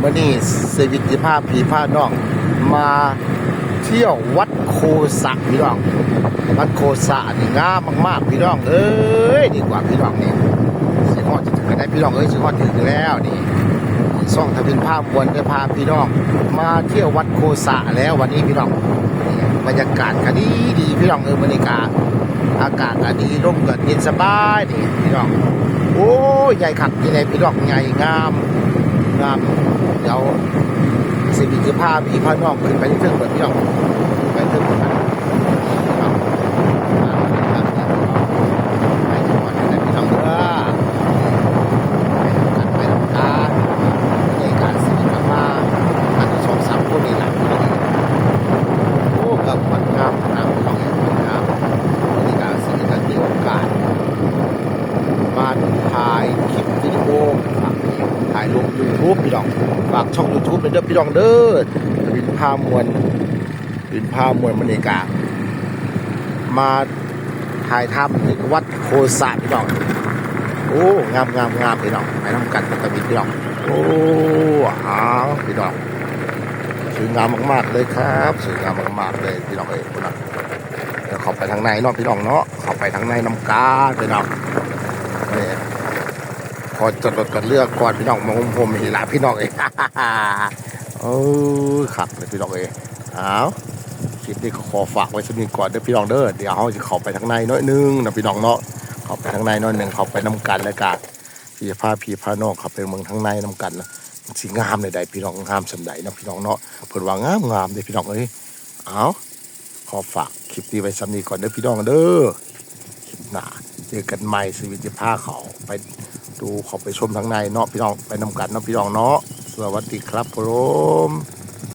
เมื่อนี้เซวิติภาพผีผ้าน้อง มาเที่ยววัดโคสะพี่น้อง วัดโคสะนี่งามมากๆพี่น้องเอ้ยดีกว่าพี่น้องนี่สิฮอดจะถึงกันได้พี่น้องเอ้ยสิฮอดถึงแล้วนี่ซ่องทะเบินภาพวนได้พาพี่น้อง มาเที่ยววัดโคสะแล้ววันนี้พี่น้องบรรยากาศก็ดีดีพี่น้องเออบรรยากาศอากาศก็ดีร่มก็เย็นสบายนี่พี่น้องโอ้ใหญ่ขักยังไงพี่น้องใหญ่งาม เดี๋ยวสิบิจะพาพี่พาน้อกขึ้นไปที่เทิงเหมือนพี่น้องไปเทิงเหมือนกันพี่น้องไปจังหวัดไหนพี่น้องเด้อไปทำกันไปทำการในการสิบิจะพาอันที่สองสามคนนี่แหละพี่น้องโอ้กับมันงามงามพี่น้องมันงามในการสิบิจะมีโอกาส มาถ่ายคลิปวิดีโอฝากถ่ายลูบพี่น้องฝากช่องยูทูบเป็นเด้อพี่น้องเด้อบินพามวลบินพามวลมณีกามาถ่ายทำที่วัดโคสะพี่น้องโอ้งามงามงามพี่น้องไปทำกันกับบินพี่น้องโอ้อ้าวพี่น้องสวยงามมากๆเลยครับสวยงามมากๆเลยพี่น้องเอ้ยพี่น้องเดี๋ยวข้าไปทางในเนาะพี่น้องเนาะข้าไปทางในน้ำกาพี่น้องนี่ พอจดรถกันเลือกก่อนพี่น้องมาผมผมเห็นละพี่น้องเองเออขับเลยพี่น้องเองเอาวคลิปนี้ก็ขอฝากไว้สักนิดก่อนเด้อพี่น้องเด้อเดี๋ยวเขาจะเข้าไปทางในน้อยนึงนะพี่น้องเนาะเข้าไปทางในน้อยหนึ่งเข้าไปน้ำกันแล้วกันพี่พาพี่พาน้องเข้าไปเมืองทางในน้ำกันนะสีงามเลยใดพี่น้องงามสำใดนะพี่น้องเนาะเพิ่นว่างามงามเลยพี่น้องเอ้ยเอาขอฝากคลิปนี้ไว้สักนิดก่อนเด้อพี่น้องเด้อคลิปหน้าเจอกันใหม่สวิตจะพาเขาไป ดูขอไปชมทางในเนาะพี่น้องไปนำกันเนาะพี่น้องเนาะสวัสดีครับผม